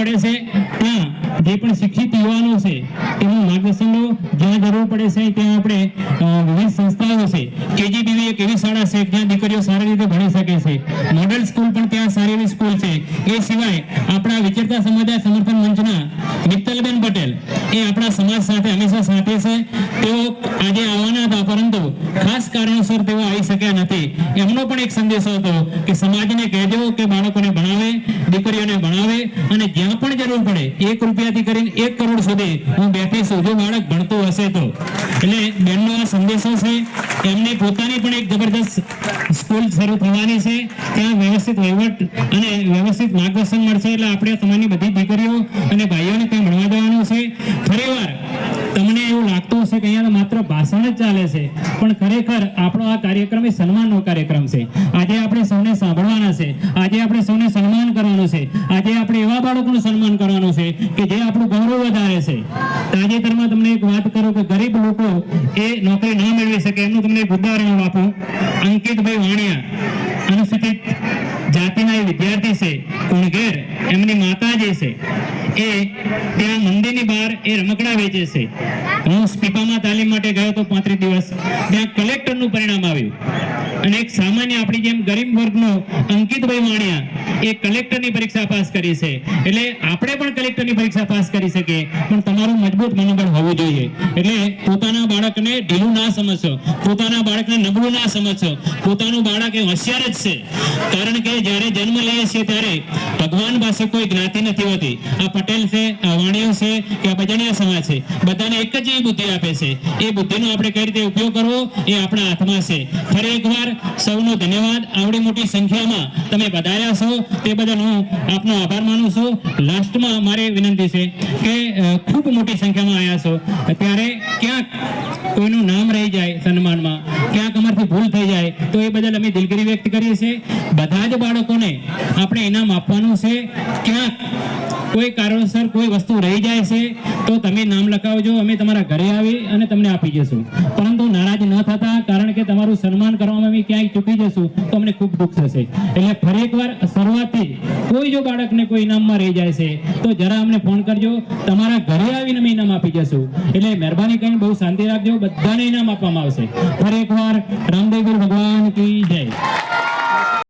પડે છે? ત્યાં જે પણ શિક્ષિત યુવાનો છે, એનું માર્ગદર્શનનો જ્યાં જરૂર પડે છે, ત્યાં આપણે વિવિધ સંસ્થાઓ છે કેજીબીવી એક એવી શાળા છે, જ્યાં દીકરીઓ સારી રીતે ભણી શકે છે. મોડેલ સ્કૂલ પણ ત્યાં સારી એવી સ્કૂલ છે. એ સિવાય આપણા વિચરતા સમુદાય સમર્થન મંચના મિત્તલબેન પટેલ એ આપણા સમાજ સાથે હંમેશા સાથે છે. તેઓ આજે આવવાના હતા, પરંતુ ખાસ કારણોસર તેઓ આવી શક્યા નથી. એમનો પણ એક સંદેશો હતો કે સમાજને કહેજો કે બાળકોને ભણાવે, દીકરીઓને ભણાવે અને જ્યાં પણ જરૂર પડે, એક રૂપિયાથી કરીને એક કરોડ સુધી હું બેઠી છું. જો બાળક ભણતું હશે તો. એટલે બેનનો આ સંદેશો છે. એમની પોતાની પણ એક જબરદસ્ત સ્કૂલ શરૂ થવાની છે. ત્યાં વ્યવસ્થિત વહીવટ અને વ્યવસ્થિત માર્ગદર્શન મળશે એટલે આપણે તમારી બધી દીકરીઓ અને ભાઈઓને ત્યાં ભણવા જવાનું છે. ફરીવાર તમને એવું લાગતું હશે કે અહીંયા માત્ર ભાષણ જ ચાલે છે. પણ ખરેખર આપણો આ કાર્યક્રમ એ સન્માનનો કાર્યક્રમ છે. આજે આપણે સૌને સાંભળવાના છે આજે આપણે સૌને સન્માન કરવાનું છે આજે આપણે એવા બાળકોનું સન્માન કરવાનું છે, કે જે આપણું ગૌરવ વધારે છે. તાજેતરમાં તમને એક વાત કરું કે ગરીબ લોકો એ નોકરી ન મેળવી શકે, એમનું તમને એક ઉદાહરણ આપું. અંકિતભાઈ વાણિયા. એ વિદ્યાર્થી છે કુણઘેર એમની માતા છે, એ ત્યાં મંદિરની બહાર એ રમકડા વેચે છે. હું સ્પીપામાં તાલીમ માટે ગયો તો પાંત્રીસ દિવસ. ત્યાં કલેક્ટરનું પરિણામ આવ્યું. અને એક સામાન્ય આપણી જેમ ગરીબ વર્ગનો અંકિતભાઈ વાણિયા, એ કલેક્ટરની પરીક્ષા પાસ કરી છે. એટલે આપણે પણ કલેક્ટરની પરીક્ષા પાસ કરી શકીએ, પણ તમારું મજબૂત મનોબળ હોવું જોઈએ. એટલે પોતાના બાળકને ઢીલું ના સમજશો, પોતાના બાળકને નબળું ના સમજશો. પોતાનું બાળક એ હોશિયાર જ છે. કારણ કે જ્યારે જન્મ ધન્યવાદ. આવડી મોટી સંખ્યામાં તમે વધાર્યા છો. તે બદલ હું આપનો આભાર માનું છું. લાસ્ટમાં મારી વિનંતી છે કે ખૂબ મોટી સંખ્યામાં આવ્યા છો. ત્યારે ક્યાંક કોઈનું નામ રહી જાય સન્માનમાં. ભૂલ થઈ જાય, તો એ બદલ અમે દિલગીરી વ્યક્ત કરીએ છીએ. બધા જ બાળકોને આપણે ઇનામ આપવાનું છે. ક્યાંક કોઈ કારણસર કોઈ વસ્તુ રહી જાય છે, તો તમે નામ લખાવજો, અમે તમારા ઘરે આવી અને તમને આપી જશું પરંતુ નારાજ ન થતા, કારણ કે તમારું સન્માન કરવામાં અમે ક્યાંય ચૂકી જશું, તો અમને ખૂબ દુઃખ થશે. એટલે ફરી એકવાર શરૂઆતથી કોઈ જો બાળકને કોઈ ઇનામમાં રહી જાય છે, તો જરા અમને ફોન કરજો. તમારા ઘરે આવીને અમે ઇનામ આપી જશું. એટલે મહેરબાની કરીને બહુ શાંતિ રાખજો. બધાને ઇનામ આપવામાં આવશે. ફરી એકવાર રામદેવ ભગવાન કી જય.